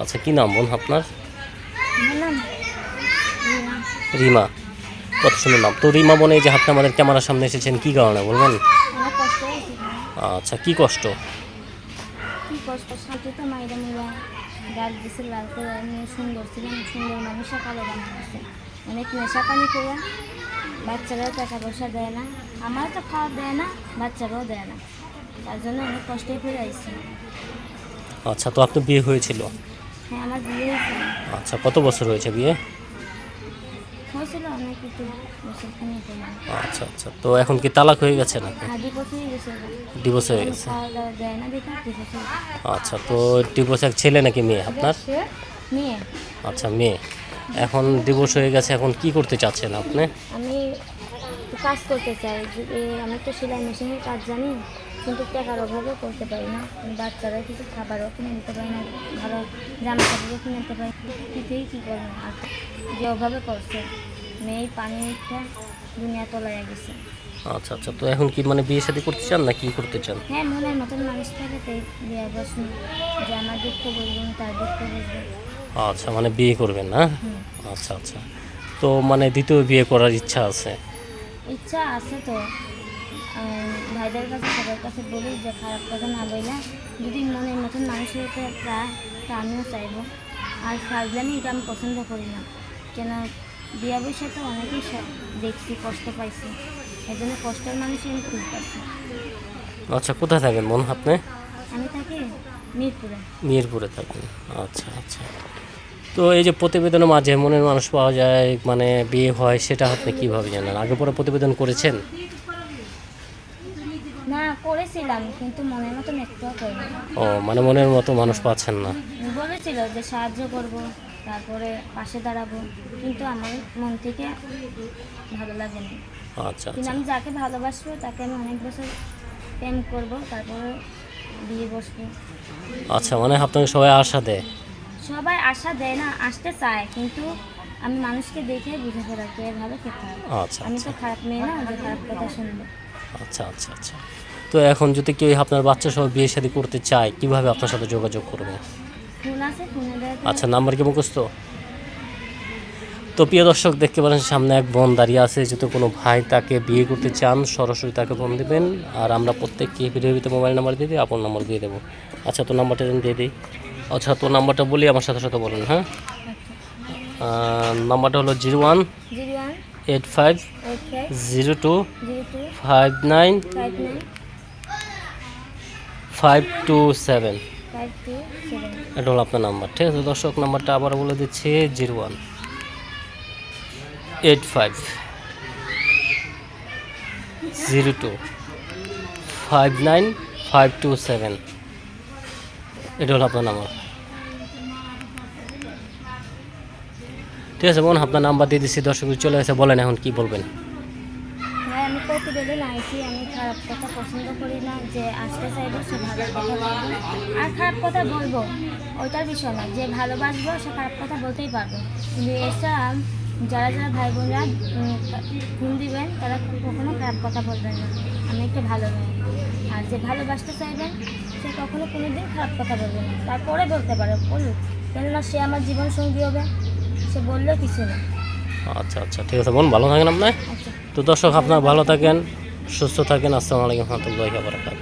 আচ্ছা কি নাম বোন আপনার। রিমা। কত সুন্দর নাম। তো রিমা বোন এই যে আপনি আমাদের ক্যামেরার সামনে এসেছেন কি কারণে বলবেন? আচ্ছা কি কষ্ট? সুন্দর ছিলাম সুন্দর মানুষরা কালো বানিয়েছে অনেক নেশা পানি করে। বাচ্চারাও টাকা পয়সা দেয় না। তো খাওয়া দেয় না বাচ্চারাও দেয় না। তার জন্য অনেক কষ্টে ফিরে আসছি আচ্ছা তো আপনার বিয়ে হয়েছিল? হ্যাঁ আমার বিয়ে হয়েছিল। আচ্ছা কত বছর হয়েছে বিয়ে? হয়েছিল অনেক কিছু বছর আচ্ছা আচ্ছা তো এখন কি তালাক হয়ে গেছে নাকি? ডিভোর্স হয়ে গেছে। ঠিক আছে আচ্ছা তো ডিভোর্স এক ছেলে নাকি মেয়ে আপনার? নিয়ে আচ্ছা মেয়ে। এখন ডিভোর্স হয়ে গেছে এখন কি করতে চাচ্ছেন আপনি? আমি কাজ করতে চাই আমি তো সেলাই মেশিনের কাজ জানি। কিন্তু টাকার অভাবে করতে পারি না। বাচ্চারা কিছু খাবারও কিনে নিতে পারি না ভালো জামা কাপড়ও কিনে নিতে পারি কিছুই কী করব? আর যে অভাবে করছে মেয়ে পানিটা দুনিয়া তলায় গেছে। আচ্ছা আচ্ছা। তো এখন কি মানে বিয়ে শাদী করতে চান না কি করতে চান? হ্যাঁ মনের মতন মানুষ থাকে তাই বিয়ে বসুন যে আমার দুঃখ বলবেন তার দুঃখ বুঝবে আচ্ছা মানে বিয়ে করবেন না। আচ্ছা আচ্ছা। তো মানে দ্বিতীয় বিয়ে করার ইচ্ছা আছে? ইচ্ছা আছে তো। ভাইদের কাছে সবার কাছে বলি যে খারাপ কথা না বইলা যদি মনের মতন মানুষের চায় তা আমিও চাইব। আর ফাজলামি এটা আমি পছন্দ করি না। কেন বিয়া তো অনেকেই দেখছি কষ্ট পাইছি। এই জন্য কষ্টের মানুষই আমি খুঁজে পাচ্ছি আচ্ছা কোথায় থাকেন মন আপনি? আমি থাকি মিরপুরে। মিরপুরে থাকেন। আচ্ছা আচ্ছা। তো এই যে প্রতিবেদনের মাঝে মনের মানুষ পাওয়া যায় মানে বিয়ে হয় সেটা আপনি কীভাবে জানেন? আগে পরে প্রতিবেদন করেছেন? না করেছিলাম কিন্তু মনের মতন একটুও করিনি ও মানে মনের মতো মানুষ পাচ্ছেন না। বলেছিল যে সাহায্য করব তারপরে পাশে দাঁড়াবো কিন্তু আমার মন থেকে ভালো লাগেনি। আচ্ছা কিন্তু আচ্ছা আমি যাকে ভালোবাসবো তাকে আমি অনেক বছর প্রেম করব তারপরে বিয়ে বসবো। আচ্ছা মানে আপনাকে সবাই আশা দেয়? সবাই আশা দেয় না আসতে চায় কিন্তু আমি মানুষকে দেখে বুঝে ফেলাতে ভালো খেতে আচ্ছা আমি আচ্ছা। তো খারাপ মেয়ে না খারাপ কথা শুনব। আচ্ছা আচ্ছা আচ্ছা। তো এখন যদি কেউ আপনার বাচ্চা সহ বিয়ে শাদী করতে চায় কীভাবে আপনার সাথে যোগাযোগ করবে? আচ্ছা নাম্বার কি মুখস্থ? তো প্রিয় দর্শক দেখতে পারেন সামনে এক বোন দাঁড়িয়ে আছে যদি কোনো ভাই তাকে বিয়ে করতে চান সরাসরি তাকে ফোন দেবেন। আর আমরা প্রত্যেককে ভিডিওর ভিতরে মোবাইল নাম্বার দিয়ে দিই আপন নাম্বার দিয়ে দেবো। আচ্ছা তো নাম্বারটা দিয়ে দিই। আচ্ছা তো নাম্বারটা বলি আমার সাথে সাথে বলেন হ্যাঁ? নাম্বারটা হলো zero one eight five zero two five nine five two seven এটা হলো আপনার নাম্বার ঠিক আছে? দর্শক নাম্বারটা আবার বলে দিচ্ছি zero one eight five zero two five nine five two seven এটা হলো আপনার নাম্বার। ঠিক আছে বোন আপনার নাম্বার দিয়ে দিচ্ছি দর্শক চলে গেছে বলেন এখন কি বলবেন? প্রতিবেদন আইছি আমি খারাপ কথা পছন্দ করি না যে আসতে চাইব সে ভালো কথা বলব আর খারাপ কথা বলব ওইটার বিষয় না যে ভালোবাসবো সে খারাপ কথা বলতেই পারব। কিন্তু এসব যারা যারা ভাই বোনরা ফোন দিবেন তারা কখনো খারাপ কথা বলবেন না। আমি একটু ভালো মেয়ে। আর যে ভালোবাসতে চাইবেন সে কখনো কোনো দিন খারাপ কথা বলবে না। তারপরে বলতে পারে বলুক কেননা সে আমার জীবন সঙ্গী হবে সে বললেও কিছু না। আচ্ছা আচ্ছা ঠিক আছে বোন ভালো থাকেন আপনার আচ্ছা। তো দর্শক আপনারা ভালো থাকেন সুস্থ থাকেন। আসসালামু আলাইকুম রহমতুল্লাহ